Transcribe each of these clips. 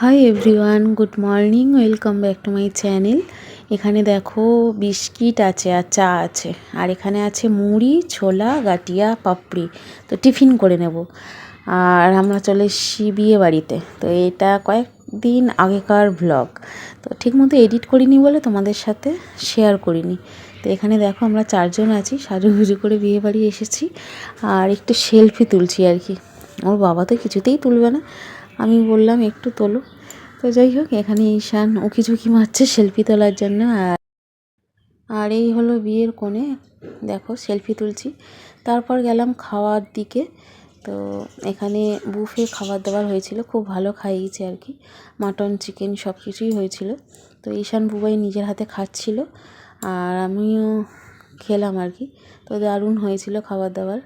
Hi everyone good morning welcome back to my channel এখানে দেখো biscuit আছে আর চা আছে। আর এখানে আছে মুড়ি, ছোলা, গাটিয়া, পাপড়ি। তো টিফিন করে নেব। আর আমরা চলে এসেছি বিয়ে বাড়িতে। তো এটা কয়েকদিন আগেকার ভ্লগ তো ঠিকমতো এডিট করিনি বলে তোমাদের সাথে শেয়ার করিনি। তো এখানে দেখো আমরা চারজন আছি, সাজুগুজু করে বিয়ে বাড়ি এসেছি। আর একটু সেলফি তুলছি আর কি। ওর বাবা তো কিছুতেই তুলবে না। আমি বললাম, একটু তোলো। তো যাই হোক এখানে ঈশান উকি ঝুঁকি মারছে সেলফি তোলার জন্য। আর আর এই হলো বিয়ের কোণে। দেখো, সেলফি তুলছি। তারপর গেলাম খাওয়ার দিকে। তো এখানে বুফে খাবার দাবার হয়েছিল, খুব ভালো খাইয়েছে আর কি। মাটন, চিকেন সব কিছুই হয়েছিল। তো ঈশান বুবাই নিজের হাতে খাচ্ছিল আর আমিও খেলাম আর কি। তো দারুণ হয়েছিল খাবার দাবার।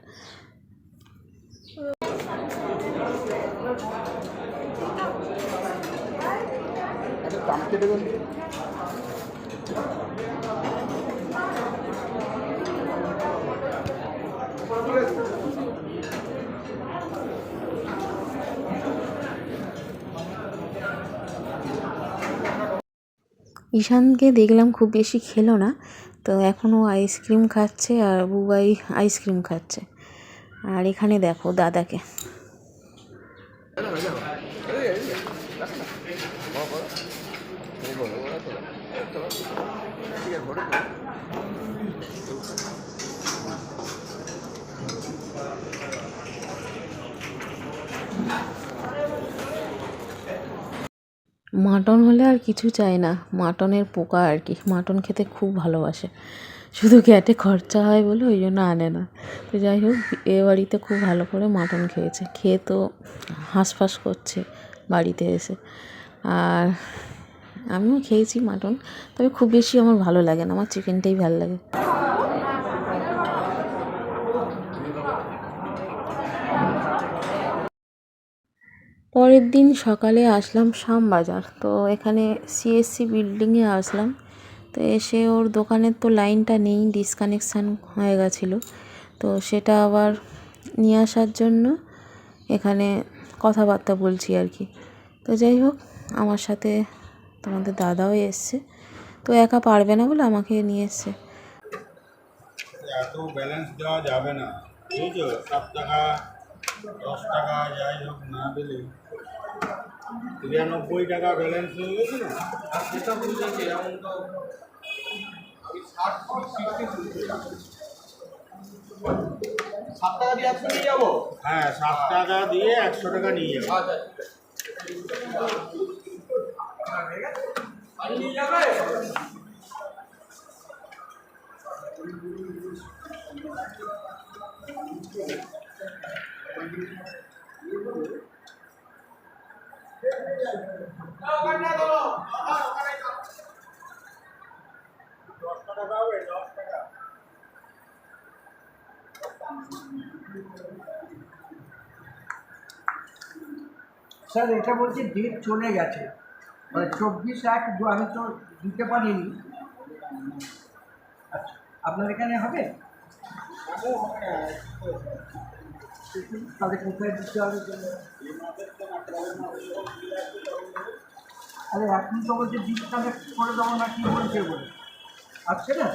ঈশানকে দেখলাম খুব বেশি খেলো না, তো এখনও আইসক্রিম খাচ্ছে আর বুবাই আইসক্রিম খাচ্ছে। আর এখানে দেখো দাদাকে। মাটন হলে আর কিছু চাই না। মাটনের পোকা আর কি। মাটন খেতে খুব ভালোবাসে। শুধু গ্যাটে খরচা হয় বলে ওই জন্য আনে না। তো যাই হোক, এ বাড়িতে খুব ভালো করে মাটন খেয়েছে। খেয়ে তো হাঁসফাঁস করছে বাড়িতে এসে। আর আমিও খেয়েছি মাটন, তবে খুব বেশি আমার ভালো লাগে না, আমার চিকেনটাই ভালো লাগে। পরের দিন সকালে আসলাম শ্যামবাজার তো এখানে সিএসসি বিল্ডিংয়ে আসলাম, তো এসে ওর দোকানের তো লাইনটা নেই ডিসকানেকশান হয়ে গেছিল, তো সেটা আবার নিয়ে আসার জন্য এখানে কথাবার্তা বলছি আর কি। তো যাই হোক, আমার সাথে তোমাদের দাদাও এসছে। তো একা পারবে না বলে আমাকে নিয়ে এসছে। এত ব্যালেন্স দেওয়া যাবে না। বুঝেছ? সাত টাকা দশ টাকা যাই হোক না দিলে তিরানব্বই টাকা ব্যালেন্স হয়ে গেছে না? আর সেটা বুঝেছি এমন তো। আমি ষাট সিক্সটি সাত টাকা দিয়ে একশো নিয়ে যাব? হ্যাঁ সাত টাকা দিয়ে একশো টাকা নিয়ে যাব। স্যার এটা বলছি ডেট চলে গেছে। মানে চব্বিশ এক দু, আমি তো দিতে পারিনি। আচ্ছা আপনার এখানে হবে? তাহলে কোথায় দিতে হবে? আরে, এখন তো বলছে ডিসকানেক্ট করে দেবো না, কি বলছে বলে? আচ্ছা না?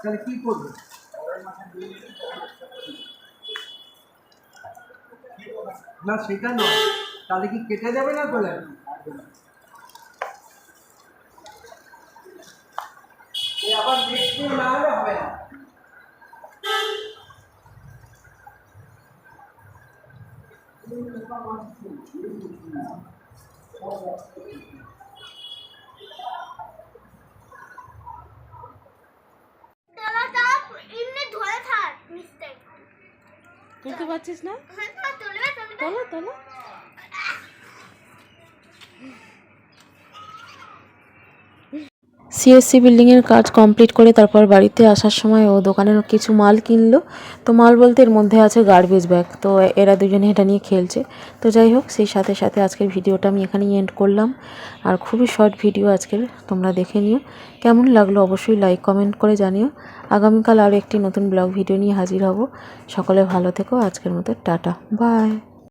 তাহলে কী করবে? না, সেটা নয়। তাহলে কি কেটে যাবে না তোলে আবার নেক্সট দিন না হলে হবে না। তলাটা এমনি ধরে থাক মিস্টেক তুলতে পারছিস না? হ্যাঁ তোলো তোলো। সিএসসি বিল্ডিংয়ের কাজ কমপ্লিট করে তারপর বাড়িতে আসার সময় ও দোকানের কিছু মাল কিনলো। তো মাল বলতে এর মধ্যে আছে গার্বেজ ব্যাগ তো এরা দুজনে এটা নিয়ে খেলছে। তো যাই হোক, সেই সাথে সাথে আজকের ভিডিওটা আমি এখানেই এন্ড করলাম। আর খুবই শর্ট ভিডিও আজকের, তোমরা দেখে নিও। কেমন লাগল অবশ্যই লাইক কমেন্ট করে জানিও। আগামীকাল আরও একটি নতুন ব্লগ ভিডিও নিয়ে হাজির হব। সকলে ভালো থেকো। আজকের মতো টাটা। বাই